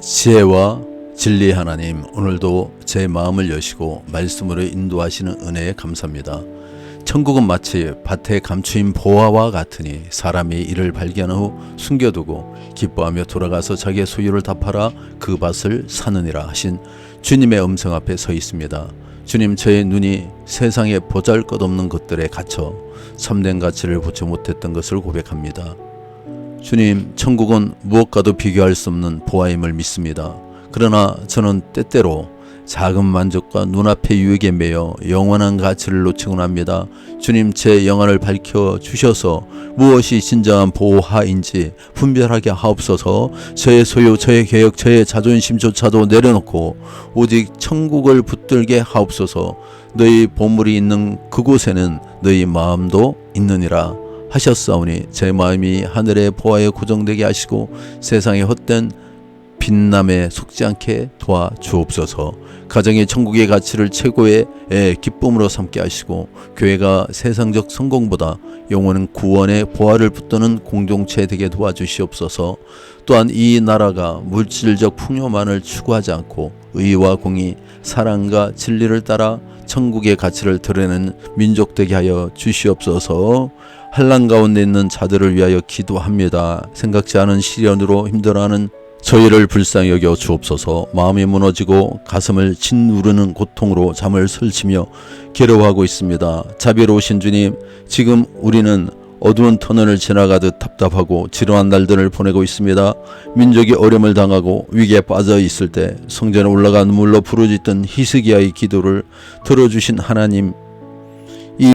지혜와 진리 하나님 오늘도 제 마음을 여시고 말씀으로 인도하시는 은혜에 감사합니다. 천국은 마치 밭에 감추인 보화와 같으니 사람이 이를 발견 후 숨겨두고 기뻐하며 돌아가서 자기의 소유를 다 팔아 그 밭을 사느니라 하신 주님의 음성 앞에 서 있습니다. 주님 저의 눈이 세상에 보잘것없는 것들에 갇혀 참된 가치를 보지 못했던 것을 고백합니다. 주님, 천국은 무엇과도 비교할 수 없는 보아임을 믿습니다. 그러나 저는 때때로 작은 만족과 눈앞의 유익에 매여 영원한 가치를 놓치곤 합니다. 주님, 제 영안을 밝혀 주셔서 무엇이 진정한 보화인지 분별하게 하옵소서 저의 소유, 저의 개혁, 저의 자존심조차도 내려놓고 오직 천국을 붙들게 하옵소서 너희 보물이 있는 그곳에는 너희 마음도 있느니라. 하셨사오니 제 마음이 하늘의 보화에 고정되게 하시고 세상의 헛된 빛남에 속지 않게 도와 주옵소서. 가정의 천국의 가치를 최고의 애, 기쁨으로 삼게 하시고 교회가 세상적 성공보다 영혼은 구원의 보화를 붙드는 공동체 되게 도와주시옵소서. 또한 이 나라가 물질적 풍요만을 추구하지 않고 의와 공의, 사랑과 진리를 따라 천국의 가치를 드러내는 민족 되게 하여 주시옵소서. 한란 가운데 있는 자들을 위하여 기도합니다. 생각지 않은 시련으로 힘들어하는 저희를 불쌍히 여겨 주옵소서 마음이 무너지고 가슴을 짓누르는 고통으로 잠을 설치며 괴로워하고 있습니다. 자비로우신 주님, 지금 우리는 어두운 터널을 지나가듯 답답하고 지루한 날들을 보내고 있습니다. 민족이 어려움을 당하고 위기에 빠져 있을 때 성전에 올라가 눈물로 부르짖던 히스기야의 기도를 들어주신 하나님